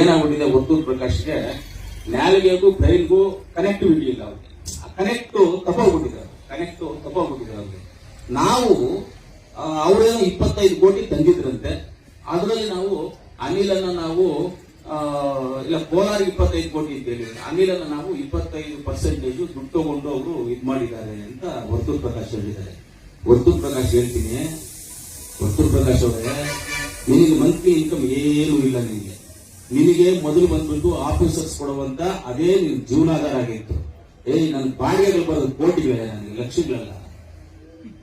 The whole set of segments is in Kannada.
ಏನಾಗ್ಬಿಟ್ಟಿದೆ ವರ್ತೂರ್ ಪ್ರಕಾಶ್ಗೆ ನ್ಯಾಲಿಗೆಗೂ ಬ್ರೈನ್ಗೂ ಕನೆಕ್ಟಿವಿಟಿ ಇಲ್ಲ ಅವ್ರಿಗೆ. ಕನೆಕ್ಟ್ ತಪ್ಪೋಗ್ಬಿಟ್ಟಿದ್ದಾರೆ ಕನೆಕ್ಟ್ ತಪ್ಪೋಗ್ಬಿಟ್ಟಿದ್ದಾರೆ ಅವ್ರಿಗೆ. ನಾವು ಅವ್ರೇನೋ ಇಪ್ಪತ್ತೈದು ಕೋಟಿ ತಂದಿದ್ರಂತೆ. ಅದರಲ್ಲಿ ನಾವು ಅನಿಲನ್ನ ನಾವು ಇಲ್ಲ, ಕೋಲಾರ ಇಪ್ಪತ್ತೈದು ಕೋಟಿ ಅಂತ ಹೇಳಿ ಅನಿಲನ್ನ ನಾವು ಇಪ್ಪತ್ತೈದು ಪರ್ಸೆಂಟೇಜ್ ದುಡ್ಡು ತಗೊಂಡು ಅವರು ಇದು ಮಾಡಿದ್ದಾರೆ ಅಂತ ವರ್ತೂರ್ ಪ್ರಕಾಶ್ ಹೇಳಿದ್ದಾರೆ. ವರ್ತೂರ್ ಪ್ರಕಾಶ್ ಹೇಳ್ತೀನಿ. ವರ್ತೂರ್ ಪ್ರಕಾಶ್ ಅವರೇ, ನಿನಗೆ ಮಂತ್ಲಿ ಇನ್ಕಮ್ ಏನೂ ಇಲ್ಲ ನಿನಗೆ. ನಿನಗೆ ಮೊದಲು ಬಂದ್ಬಿಟ್ಟು ಆಫೀಸರ್ಸ್ ಕೊಡುವಂತ ಅದೇ ನಿನ್ ಜೀವನಾಧಾರ ಆಗಿತ್ತು ಏಯ್ ನನ್ ಬಾಡಿಗೆಗಳು ಬರೋದು ಕೋಟಿಗಳೇ ನನಗೆ, ಲಕ್ಷಗಳಲ್ಲ.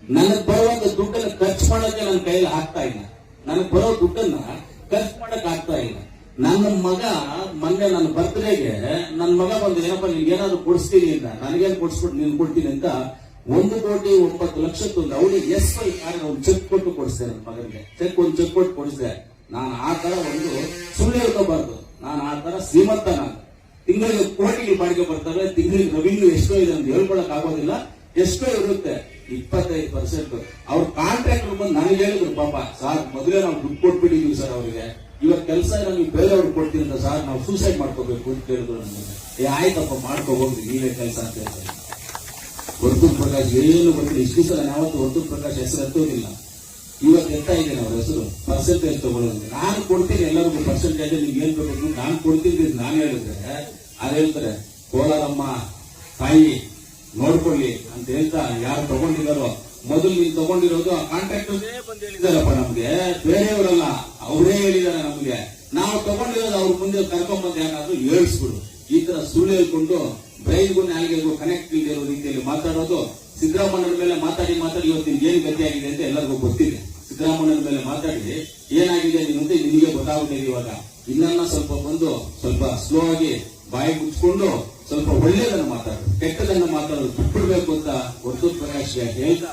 ನನಗೆ ಬರುವಂತ ದುಡ್ಡನ್ನ ಖರ್ಚು ಮಾಡೋಕೆ ನನ್ನ ಕೈಯಲ್ಲಿ ಆಗ್ತಾ ಇಲ್ಲ. ನನಗೆ ಬರೋ ದುಡ್ಡನ್ನ ಖರ್ಚು ಮಾಡಕ್ ಆಗ್ತಾ ಇಲ್ಲ. ನನ್ನ ಮಗ ಮೊನ್ನೆ ನನ್ನ ಬರ್ತ್ಡೇಗೆ ನನ್ನ ಮಗ ಬಂದು ಏನಪ್ಪ ನಿನ್ಗೆ ಏನಾದ್ರು ಕೊಡಿಸ್ತೀನಿ ಅಂತ. ನನಗೇನು ಕೊಡಿಸ್ಬಿಟ್ಟು ನೀನು ಕೊಡ್ತೀನಿ ಅಂತ ಒಂದು ಕೋಟಿ ಒಂಬತ್ತು ಲಕ್ಷ ಒಂದು ಅವ್ರಿಗೆ ಎಸ್ ಐ ಒಂದು ಚೆಕ್ ಕೊಟ್ಟು ಕೊಡಿಸ್ದೆ ನನ್ನ ಮಗನಿಗೆ. ಚೆಕ್ ಒಂದು ಚೆಕ್ ಕೊಟ್ಟು ಕೊಡಿಸ್ದೆ. ನಾನು ಆ ತರ ಒಂದು ಸುಳ್ಳು ಹೇಳ್ಕೋಬಾರ್ದು. ನಾನು ಆ ತರ ಶ್ರೀಮಂತ ನಾನು ತಿಂಗಳಿಗೆ ಕೋಟಿಗೆ ಬಾಡಿಗೆ ಬರ್ತಾರೆ, ತಿಂಗಳಿಗೆ ರೆವಿನ್ಯೂ ಎಷ್ಟೋ ಇದೆ ಅಂತ ಹೇಳ್ಕೊಳಕ್ ಆಗೋದಿಲ್ಲ. ಎಷ್ಟೋ ಇರುತ್ತೆ. ಇಪ್ಪತ್ತೈದು ಪರ್ಸೆಂಟ್ ಅವ್ರ ಕಾಂಟ್ರಾಕ್ಟರ್ ಬಂದು ನನಗೆ ಹೇಳಿದ್ರು, ಪಾಪ, ಸರ್, ಮೊದಲೇ ನಾವು ದುಡ್ಡು ಕೊಟ್ಬಿಟ್ಟಿದೀವಿ ಸರ್ ಅವರಿಗೆ. ಇವತ್ತು ಕೆಲಸ ನೀವು ಬೇರೆಯವ್ರಿಗೆ ಕೊಡ್ತೀನಿ ಅಂತ ಸರ್, ನಾವು ಸೂಸೈಡ್ ಮಾಡ್ಕೋಬೇಕು ಅಂತ ಹೇಳಿದ್ರು ನನಗೆ. ಏ, ಆಯ್ತಪ್ಪ, ಮಾಡ್ಕೋ ಹೋಗ್ರಿ ನೀವೇ ಕೆಲಸ ಅಂತ ಹೇಳ್ತಾರೆ. ವರ್ತೂರ್ ಪ್ರಕಾಶ್, ಏನು ಬರ್ತೀನಿ ಇಷ್ಟು ಸಲ ಯಾವತ್ತು ವರ್ತೂರ್ ಪ್ರಕಾಶ್ ಹೆಸರು ಎತ್ತೋದಿಲ್ಲ ಇವತ್ತು ಎಂತ ಇದೆ ಅವ್ರ ಹೆಸರು? ಪರ್ಸೆಂಟೇಜ್ ತಗೊಳ್ಳೋದು. ನಾನು ಕೊಡ್ತೀನಿ ಎಲ್ಲರಿಗೂ ಪರ್ಸೆಂಟೇಜ್ ನಿಮ್ಗೆ ಏನ್ ಬೇಕು? ನಾನು ಕೊಡ್ತೀನಿ ನಾನು ಹೇಳಿದ್ರೆ ಅದು ಹೇಳ್ತಾರೆ, ಕೋಲಾರಮ್ಮ ತಾಯಿ ನೋಡ್ಕೊಳ್ಳಿ ಅಂತ ಹೇಳ್ತಾ ಯಾರು ತಗೊಂಡಿದಾರೋ ಮೊದಲು ನೀವು ತಗೊಂಡಿರೋದು ಆ ಕಾಂಟ್ರಾಕ್ಟ್ ಬಂದು ಹೇಳಿದಾರಪ್ಪ ನಮ್ಗೆ. ಬೇರೆಯವರಲ್ಲ, ಅವರೇ ಹೇಳಿದಾರೆ ನಮ್ಗೆ. ನಾವು ತಗೊಂಡಿರೋದು ಅವ್ರ ಮುಂದೆ ಕರ್ಕೊಂಡ್ಬಂದು ಯಾರಾದ್ರೂ ಹೇಳಿಸ್ಬಿಡು ಈ ತರ ಸುಳ್ಳು ಹೇಳ್ಕೊಂಡು ಬ್ರೈನ್ಗೂ ನಾಲ್ಗೆಗೂ ಕನೆಕ್ಟ್ ಇಲ್ಲದೆ ಇರೋ ರೀತಿಯಲ್ಲಿ ಮಾತಾಡೋದು ಸಿದ್ದರಾಮಯ್ಯನ ಮೇಲೆ ಮಾತಾಡಿ ಮಾತಾಡಿ ಇವತ್ತಿನ ಏನ್ ಗತಿಯಾಗಿದೆ ಅಂತ ಎಲ್ಲರಿಗೂ ಗೊತ್ತಿದೆ. ಸಿದ್ದರಾಮಯ್ಯನ ಮೇಲೆ ಮಾತಾಡಿದೆ ಏನಾಗಿದೆ ನೀನು ಅಂತ ನಿಮಗೆ ಗೊತ್ತಾಗುತ್ತೆ ಇವಾಗ. ಇನ್ನನ್ನ ಸ್ವಲ್ಪ ಬಂದು ಸ್ವಲ್ಪ ಸ್ಲೋ ಆಗಿ ಬಾಯಿ ಮುಚ್ಕೊಂಡು ಸ್ವಲ್ಪ ಒಳ್ಳೆಯದನ್ನು ಮಾತಾಡೋದು ಕೆಟ್ಟದನ್ನ ಮಾತಾಡೋದು ಬಿಟ್ಬಿಡ್ಬೇಕು ಅಂತ ಒಟ್ಟು ಪ್ರಕಾಶ್ ಹೇಳ್ತಾ